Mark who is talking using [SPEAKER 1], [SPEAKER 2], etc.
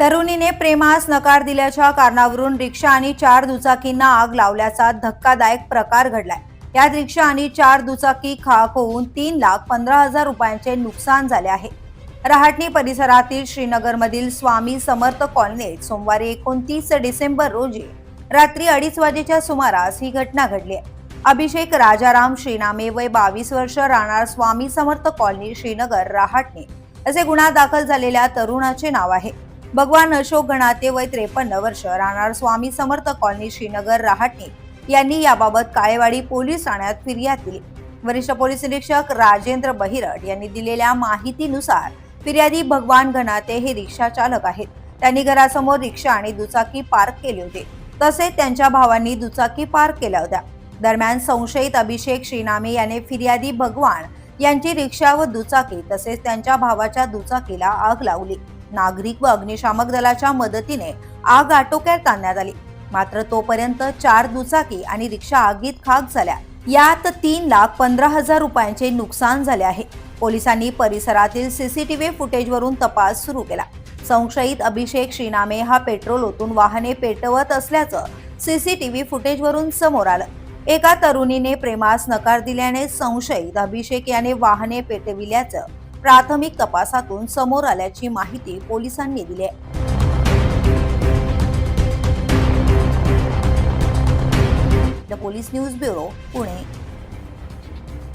[SPEAKER 1] तरुणीने प्रेमास नकार दिल्याच्या कारणावरून रिक्षा आणि चार दुचाकींना आग लावल्याचा धक्कादायक प्रकार घडलाय. यात रिक्षा आणि चार दुचाकी खाक होऊन तीन लाख पंधरा हजार रुपयांचे नुकसान झाले आहे. रहाटणी परिसरातील श्रीनगरमधील स्वामी समर्थ कॉलनीत सोमवारी एकोणतीस डिसेंबर रोजी रात्री अडीच वाजेच्या सुमारास ही घटना घडली आहे. अभिषेक राजाराम श्रीनामे वय बावीस वर्ष राहणार स्वामी समर्थ कॉलनी श्रीनगर रहाटणे असे गुन्हा दाखल झालेल्या तरुणाचे नाव आहे. भगवान अशोक गणाते वय त्रेपन्न वर्ष. राहणार स्वामी समर्थ कॉलनी श्रीनगर रहाटणे यांनी याबाबत काळेवाडी पोलीस ठाण्यात फिर्याद दिली वरिष्ठ पोलीस निरीक्षक राजेंद्र बहिरट यांनी दिलेल्या माहितीनुसार फिर्यादी भगवान घनाते हे रिक्षा चालक आहेत. त्यांनी घरासमोर रिक्षा आणि दुचाकी पार्क केले होते. तसेच त्यांच्या भावांनी दुचाकी पार्क केल्या होत्या. दरम्यान संशयित अभिषेक श्रीनामे याने फिर्यादी भगवान यांची रिक्षा व दुचाकी तसेच त्यांच्या भावाच्या दुचाकीला आग लावली. नागरिक व अग्निशामक दलाच्या मदतीने आग आटोक्यात आणण्यात आली. मात्र तोपर्यंत चार दुचाकी आणि रिक्षा आगीत खाक झाल्या. यात तीन लाख पंधरा हजार रुपयांचे नुकसान झाले आहे. पोलिसांनी परिसरातील सीसीटीव्ही फुटेजवरून तपास सुरू केला. संशयित अभिषेक श्रीनामे हा पेट्रोल ओतून वाहने पेटवत असल्याचं सीसीटीव्ही फुटेजवरून समोर आलं. एका तरुणीने प्रेमास नकार दिल्याने संशयित अभिषेक याने वाहने पेटविल्याचं प्राथमिक तपासातून समोर आल्याची माहिती पोलिसांनी दिली आहे. The police news bureau Pune.